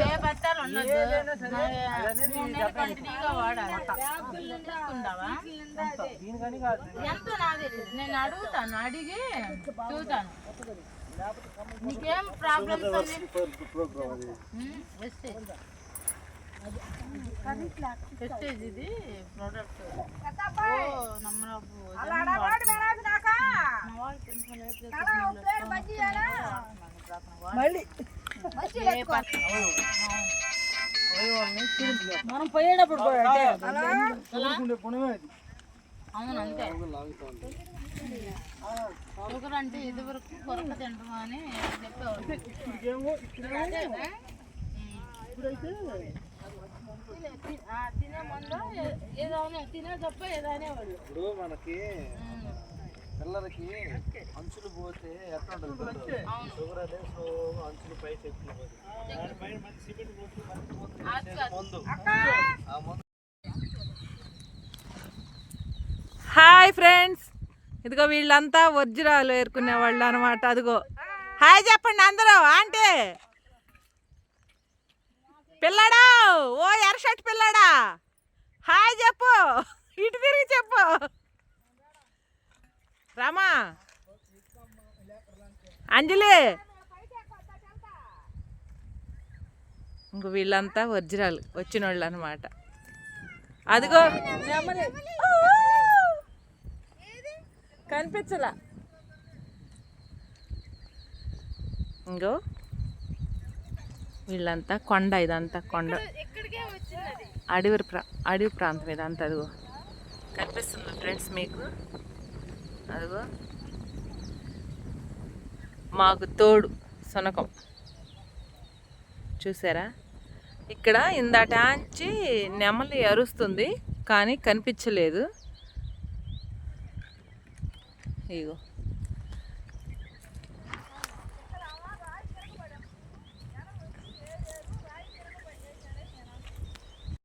ఏ బత్తాలు ఎంత నేను అడుగుతాను అడిగి చూతాను. నీకేం ప్రాబ్లమ్స్ ఇది ప్రోడక్ట్ ఓ మళ్ళీ మనం మనం పోయేటప్పుడు అవును అంతే అంటే ఇది వరకు కొరక తింటాం అని చెప్పేవాళ్ళు తినే- ముందు ఏదైనా తినే తప్ప ఏదైనా వాళ్ళు ఇప్పుడు మనకి పిల్లలకి అంచులు పోతే ఎట్లా ఉంటుంది షుగర్ అదే సో అంచులు పై చెట్లు దానిపైన మంచి సిమెంట్ పోసి మనకి పోతే మందు. ఆ మందు. Hi friends. ఇదిగో వీళ్ళంతా వజ్రాలు ఏరుకునే వాళ్ళు అనమాట అదిగో. హాయ్ చెప్పండి అందరూ ఆంటీ. పిల్లడా? ఓ ఎర్రషర్ట్ పిల్లడా? హాయ్ చెప్పు. ఇటు తిరిగి చెప్పు. రామా. అంజలి. ఇంక వీళ్ళంతా వజ్రాలు వచ్చిన వాళ్ళు అనమాట అదిగో కనిపించలా. ఇంకో. వీళ్ళంతా కొండ ఇదంతా కొండ. అడవి ప్రా అడవి ప్రాంతం ఇదంతా అదిగో. కనిపిస్తుంది ఫ్రెండ్స్ మీకు. అదిగో. మాకు తోడు సునకం చూసారా? ఇక్కడ ఇందాటాంచి నెమలి అరుస్తుంది కానీ కనిపించలేదు. ఇగో.